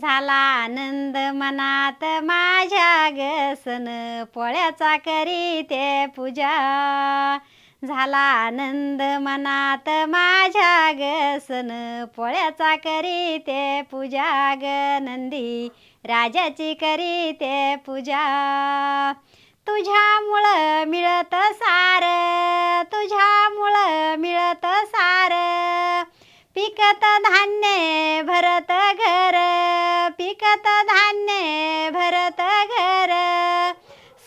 झाला आनंद मनात माझ्या गसन. पोळ्याचा पोळ्याचा करीते पूजा. झाला आनंद मनात माझ्या गसन. पोळ्याचा पोळ्याचा करीते पूजा. ग नंदी राजाची करीते पूजा. तुझ्यामुळं मिळत सार. तुझ्यामुळं मिळत सार. पिकत धान्य भरत घर.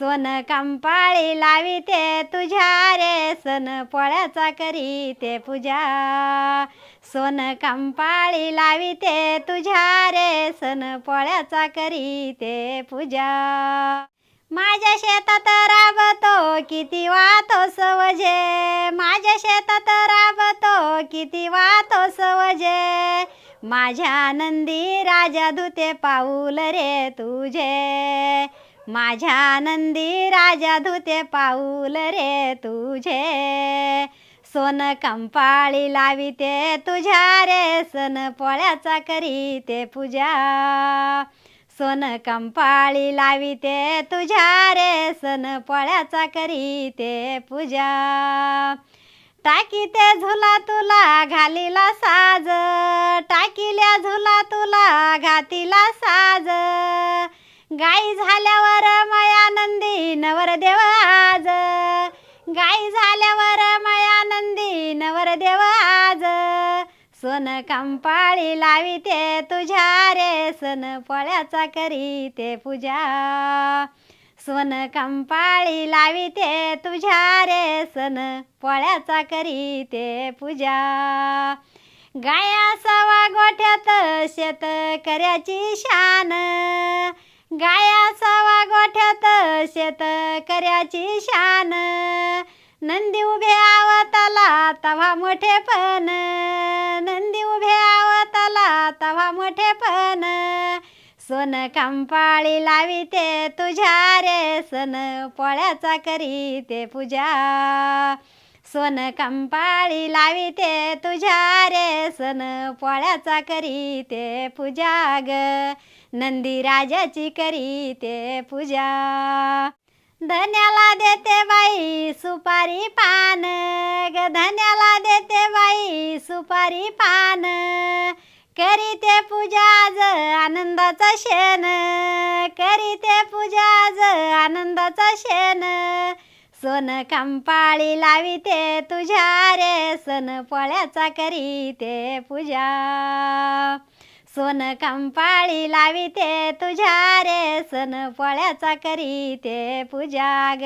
सोन कंपाळी लाविते तुझ्या रे सन पोळ्याचा करीते पूजा. सोन कंपाळी लाविते तुझ्या रे सन पोळ्याचा करीते पूजा. माझ्या शेतात राबतो किती वातो सवजे. माझ्या शेतात राबतो किती वातो सवजे. माझ्या नंदी राजा धुते पाऊल रे तुझे. माझ्या नंदी राजा धुते पाऊल रे तुझे. सोन कंपाळी लाविते तुझ्या रे सण पोळ्याचा करीते पूजा. सोन कंपाळी लाविते तुझ्या रे सन पोळ्याचा करीते पूजा. टाकीते झुला तुला घालीला साज टाकील्या झुला तुला घातीला साज. गाई झाल्या नवर देव आज गाई झाल्यावर मयानंदी नंदी नवरदेव आज सोन कंपाळी लाविते तुझ्या रे सन पोळ्याचा करीते पूजा. सोन कंपाळी लाविते तुझ्या रे सन पोळ्याचा करीते पूजा. गाया सवा गोठ्यात शेत कर्याची शान. गाया सवा गोठ्यात शेत कर्याची शान. नंदी उभे आवताला तव्हा मोठेपण नंदी उभे आवताला तव्हा मोठेपण सोन कंपाळी लाविते तुझ्या रे सन पोळ्याचा करी ते पूजा. सोन कंपाळी लाविते तुझ्या रे सन पोळ्याचा करी ते पूजा ग. नंदी राजाची करीते पूजा. धन्याला देते बाई सुपारी पान. ग धन्याला देते बाई सुपारी पान. करीते पूजा आज आनंदाचा शेण. करीते पूजा आज आनंदाचा शेण. सोन कंपाळी लाविते तुझ्या रे. सण पोळ्याचा करीते पूजा. सोन कंपाळी लाविते तुझ्या रे सन पोळ्याचा करीते पूजा ग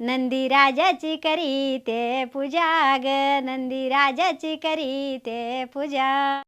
नंदी राजाची करीते पूजा ग नंदी राजाची करीते पूजा.